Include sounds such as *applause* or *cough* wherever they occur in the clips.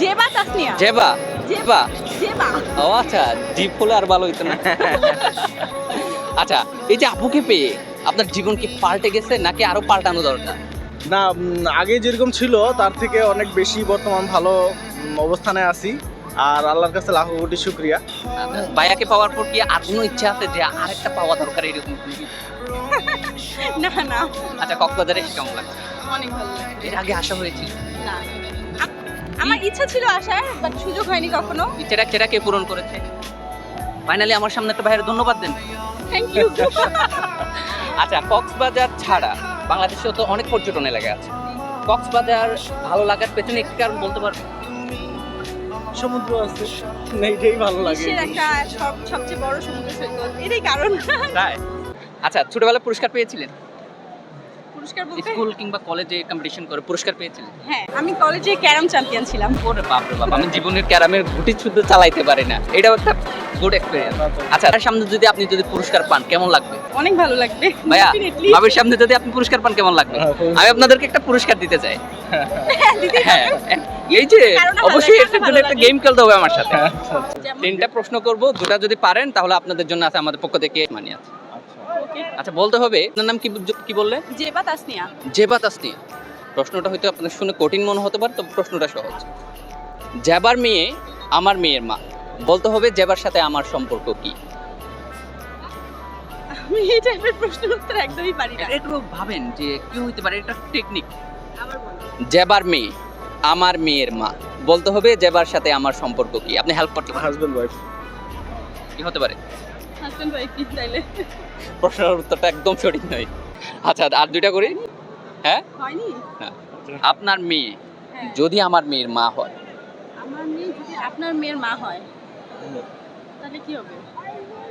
জেবা তাসনিয়া জেবা? জেবা জেবা? ও আচ্ছা জিপ হলে আর ভালো হইতো না। আচ্ছা এই যে আপুকে পেয়ে আপনার জীবন কি পাল্টে গেছে নাকি আরও পাল্টানো দরকার? না আগে যেরকম ছিল তার থেকে অনেক বেশি বর্তমান ভালো অবস্থানে আছি। আর আল্লাহর কাছে লাখো কোটি শুক্রিয়া। ভাইয়াকে পাওয়ার পর কি আর কোনো ইচ্ছা আছে যে আরেকটা পাওয়া দরকার এরকম না না। আচ্ছা কক্সবাজারে কেমন লাগছে অনেক ভালো এর আগে আসা হয়েছিল। না। আমার ইচ্ছা ছিল আসার বাট সুযোগ হয়নি কখনো। ইচ্ছেটা সেটা কে পূরণ করেছে। ফাইনালি আমার সামনে একটা ভাইয়ের ধন্যবাদ দেন। থ্যাংক ইউ *laughs* আচ্ছা কক্সবাজার ছাড়া বাংলাদেশেও তো অনেক পর্যটন এলাকা আছে। কক্সবাজার ভালো লাগার পেছনে একটি কারণ বলতে পারবেন? সমুদ্র আছে এইটাই ভালো লাগে। বিশ্বের একটা সব- সবচেয়ে বড় সমুদ্র সৈকত। এটাই কারণ। তাই। আচ্ছা ছোটবেলায় পুরস্কার পেয়েছিলেন? পুরস্কার বলতে? স্কুল কিংবা কলেজে কম্পিটিশন করে পুরস্কার পেয়েছিলেন? হ্যাঁ আমি কলেজে ক্যারাম চ্যাম্পিয়ন ছিলাম। ওরে বাপ রে বাপ আমি জীবনের ক্যারামের গুটি শুদ্ধ চালাইতে পারি না। এটাও একটা গুড এক্সপেরিয়েন্স আচ্ছা তার সামনে যদি আপনি যদি পুরস্কার পান কেমন লাগবে? অনেক ভালো লাগবে। ভাইয়া। সামনে যদি আপনি পুরস্কার পান কেমন লাগবে? হ্যাঁ, আমি আপনাদেরকে একটা পুরস্কার দিতে চাই। হ্যাঁ, হ্যাঁ। এই যে অবশ্যই এটার জন্য একটা গেম খেলতে হবে আমার সাথে। তিনটা প্রশ্ন করব দুটা যদি পারেন তাহলে আপনাদের জন্য আছে আমাদের পক্ষ থেকে মানি আছে. আচ্ছা বলতে হবে আপনার নাম কি কি বললে? জেবা তাসনিয়া জেবা তাসনি প্রশ্নটা হয়তো আপনাদের শুনে কঠিন মনে হতে পারে তো প্রশ্নটা সহজ। জেবার মেয়ে আমার মেয়ের মা। বলতে হবে জেবার সাথে আমার সম্পর্ক কি? আমি এই টাইপের প্রশ্নের উত্তর একদমই পারি না। একটু ভাবেন যে কি হইতে পারে এটা টেকনিক জেবার মেয়ে আমার মেয়ের মা। বলতে হবে জেবার সাথে আমার সম্পর্ক কি? আপনি হেল্প করতে পারেন। হাজবেন্ড ওয়াইফ কি হতে পারে? হাজবেন্ড ওয়াইফ কি তাইলে। প্রশ্নের উত্তরটা একদম সঠিক নয়। আচ্ছা আর দুইটা করি? হ্যাঁ? হয়নি? আপনার মেয়ে হ্যাঁ। যদি আমার মেয়ের মা হয়? আমার মেয়ে যদি আপনার মেয়ের মা হয় তাহলে কি হবে?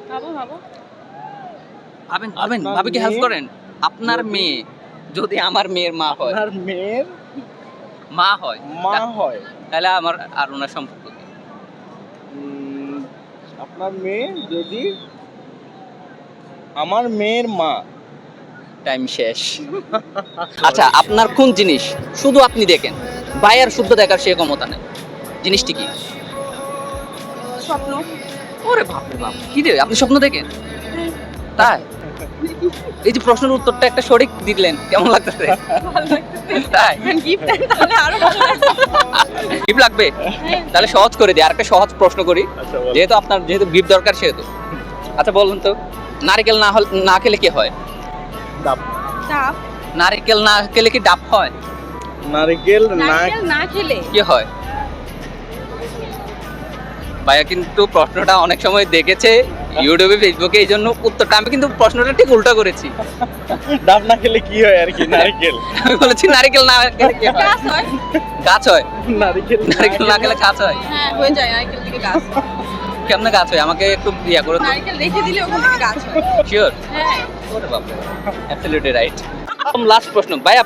ভাবো ভাবো। ভাবেন ভাবেন আপনার ভাবিকে হেল্প করেন? আপনার মেয়ে যদি আমার মেয়ের মা হয়। আপনার মেয়ের মা হয়। মা হয়। তাহলে আমার আর ওনার সম্পর্ক কি? আপনার মেয়ে যদি আমার মেয়ের মা। টাইম শেষ। *laughs* আচ্ছা আপনার কোন জিনিস? শুধু আপনি দেখেন। বাইরের শুদ্ধ দেখার সে ক্ষমতা নেই। জিনিসটি কি? স্বপ্ন। ওরে বাপ রে বাপ কি রে? আপনি স্বপ্ন দেখেন? তাই? এই যে প্রশ্নের উত্তরটা একটা সঠিক দিলেন কেমন লাগতেছে? তাই? গিফট আরও ভালো লাগবে। কি লাগবে? হ্যাঁ। তাহলে সহজ করে দিই আরেকটা সহজ প্রশ্ন করি। আচ্ছা যেহেতু আপনার যেহেতু গিফট দরকার সেহেতু। আচ্ছা বলুন তো। নারকেল না হল না খেলে কি হয়? ডাব। ডাব। নারকেল না খেলে কি ডাব হয়? নারকেল না না খেলে। কি হয়? ভাইয়া কিন্তু প্রশ্নটা অনেক সময় দেখেছে ইউটিউবে ফেসবুকে এই জন্য উত্তরটা আমি কিন্তু প্রশ্নটা ঠিক উল্টো করেছি। ডাব না খেলে কি হয় আর কি? নারকেল। আমি বলেছি নারকেল না খেলে কি হয়? গাছ হয়। গাছ হয়? নারকেল নারকেল না খেলে গাছ হয়? হ্যাঁ হয়ে যায় নারকেল থেকে গাছ। কেমনে গাছ হয়? আমাকে একটু ইয়া করে নারকেল রেখে দিলে ওখান থেকে গাছ হয়। শিওর হ্যাঁ। ওরে অ্যাবসলিউটলি রাইট একদম লাস্ট প্রশ্ন। ভাইয়া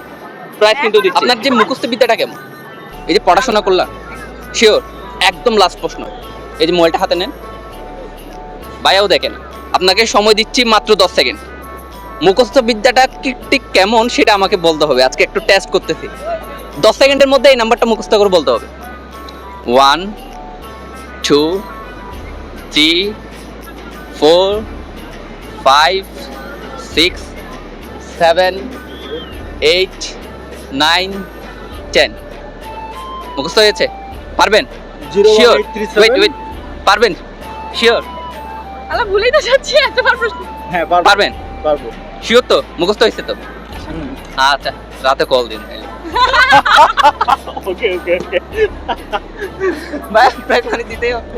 প্রাইস কিন্তু দিচ্ছি। আপনার যে মুখস্থ বিদ্যাটা কেমন? এই যে পড়াশোনা করলাম। শিওর একদম লাস্ট প্রশ্ন। এই যে মোবাইলটা হাতে নেন। ভাইয়াও দেখেন। আপনাকে সময় দিচ্ছি মাত্র দশ সেকেন্ড। মুখস্থ বিদ্যাটা ঠিক কেমন সেটা আমাকে বলতে হবে। আজকে একটু টেস্ট করতেছি। দশ সেকেন্ডের মধ্যে এই নাম্বারটা মুখস্থ করে বলতে হবে। One two three four five six seven eight nine ten মুখস্থ হয়েছে? পারবেন? শিওর ওয়েট ওয়েট পারবেন? শিওর আল্লাহ ভুলেই তো যাচ্ছি এতবার প্রশ্ন। হ্যাঁ পারব। পারবেন? পারব। শিওর তো? মুখস্থ হয়েছে তো? আচ্ছা রাতে কল দিন ওকে ওকে ওকে ভাই প্রায় দিতেই হবে।